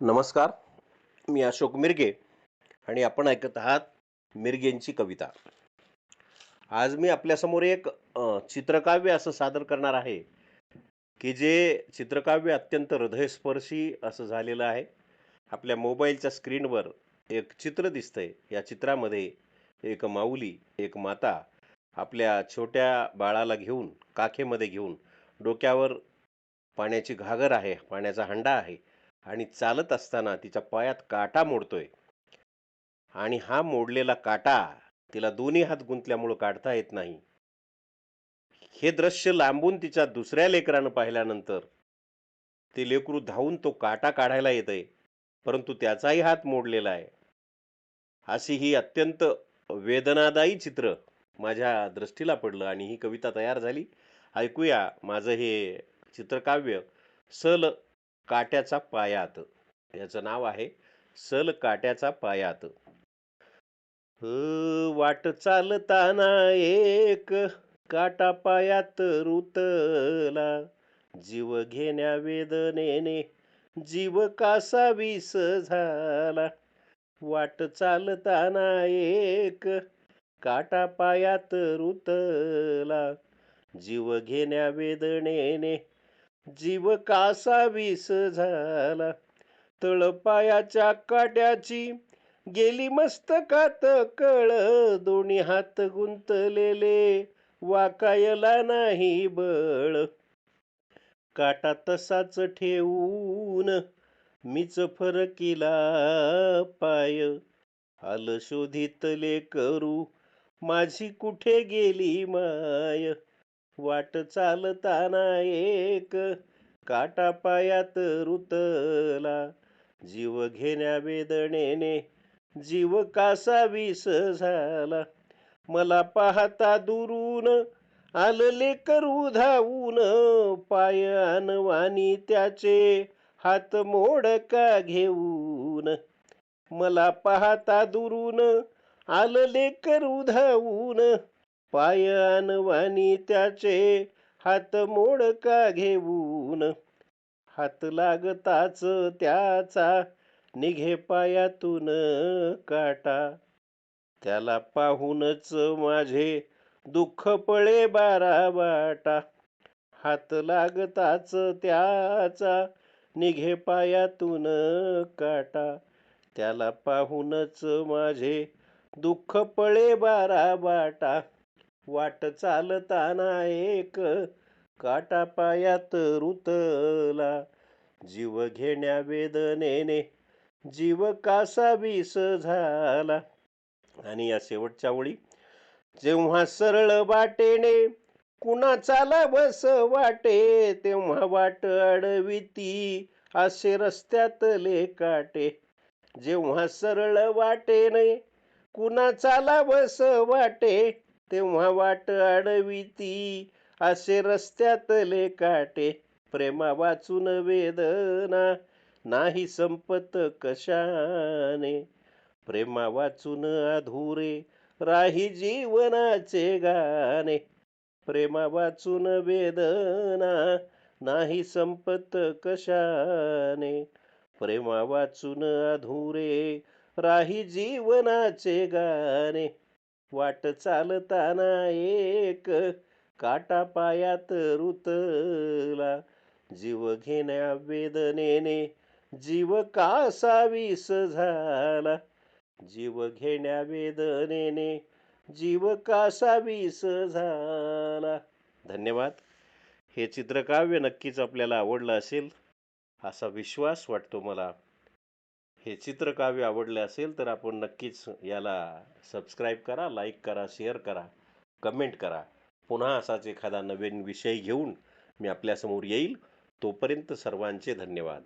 नमस्कार मी अशोक मिरगे आणि आपण ऐकत आहात मिरगेंची कविता. आज मी आपल्यासमोर एक चित्रकाव्य असं सादर करणार आहे की जे चित्रकाव्य अत्यंत हृदयस्पर्शी असं झालेलं आहे. आपल्या मोबाईलच्या स्क्रीनवर एक चित्र दिसतंय. या चित्रामध्ये एक माऊली एक माता आपल्या छोट्या बाळाला घेऊन काखेमध्ये घेऊन डोक्यावर पाण्याची घागर आहे पाण्याचा हंडा आहे. आणि चालत असताना तिच्या पायात काटा मोडतोय. आणि हा मोडलेला काटा तिला दोन्ही हात गुंतल्यामुळं काढता येत नाही. हे दृश्य लांबून तिच्या दुसऱ्या लेकरानं पाहिल्यानंतर ते लेकरू धावून तो काटा काढायला येतंय परंतु त्याचाही हात मोडलेला आहे. अशी ही अत्यंत वेदनादायी चित्र माझ्या दृष्टीला पडलं आणि ही कविता तयार झाली. ऐकूया माझं हे चित्रकाव्य सल काट्याचा पायात. याचं नाव आहे सल काट्याचा पायात. वाट चालताना एक काटा पायात रुतला. जीव घेण्या वेदनेने जीव कासा विस झाला. वाट चालताना एक काटा पायात रुतला. जीव घेण्या वेदनेने जीव कासा विस झाला. तळपायाच्या काट्याची गेली मस्तकात कळ. दोन्ही हात गुंतलेले वाकायला नाही बळ. काटा तसाच ठेवून मीच फरकिला पाय. आलं शोधितले करू माझी कुठे गेली माय? वाट चालताना एक काटा पायात रुतला. जीव घेण्या वेदनेने जीव कासा विस झाला. मला पाहता दुरून आलले करू धावून पाय अनवानी त्याचे हात मोड का घेऊन. मला पाहता दुरून आलले करू धावून पाय अनवानी त्याचे हात मोड का घेऊन? हात लागताच त्याचा निघे पायातून काटा. त्याला पाहूनच माझे दुःख पळे बारा बाटा. हात लागताच त्याचा निघे पायातून काटा. त्याला पाहूनच माझे दुःख पळे बारा बाटा. वाट चालताना एक काटा पायात रुतला. जीव घेण्या वेदनेने जीव कासा विस झाला. आणि या शेवटच्या ओळी जेव्हा सरळ वाटेने कुणाचाला बस वाटे तेव्हा वाट अडविती असे रस्त्यातले काटे. जेव्हा सरळ वाटेने कुणाचाला बस वाटे तेव्हा वाट अडविती असे रस्त्यातले काटे प्रेमा वाचून वेदना नाही संपत कशाने. प्रेमा वाचून अधुरे राही जीवनाचे गाणे. प्रेमा वाचून वेदना नाही संपत कशाने. प्रेमा वाचून अधुरे राही जीवनाचे गाणे. वाट चालताना एक काटा पायात रुतला. जीव घेण्या वेदनेने जीव कासा विस झाला. जीव घेण्या वेदनेने जीव कासा विस झाला. धन्यवाद. हे चित्रकाव्य नक्कीच आपल्याला आवडलं असेल असा विश्वास वाटतो मला. हे चित्रकाव्य आवडले असेल तर आपण नक्कीच याला सबस्क्राईब करा लाईक करा शेअर करा कमेंट करा. पुन्हा असाच एखादा नवीन विषय घेऊन मी आपल्यासमोर येईल. तोपर्यंत सर्वांचे धन्यवाद.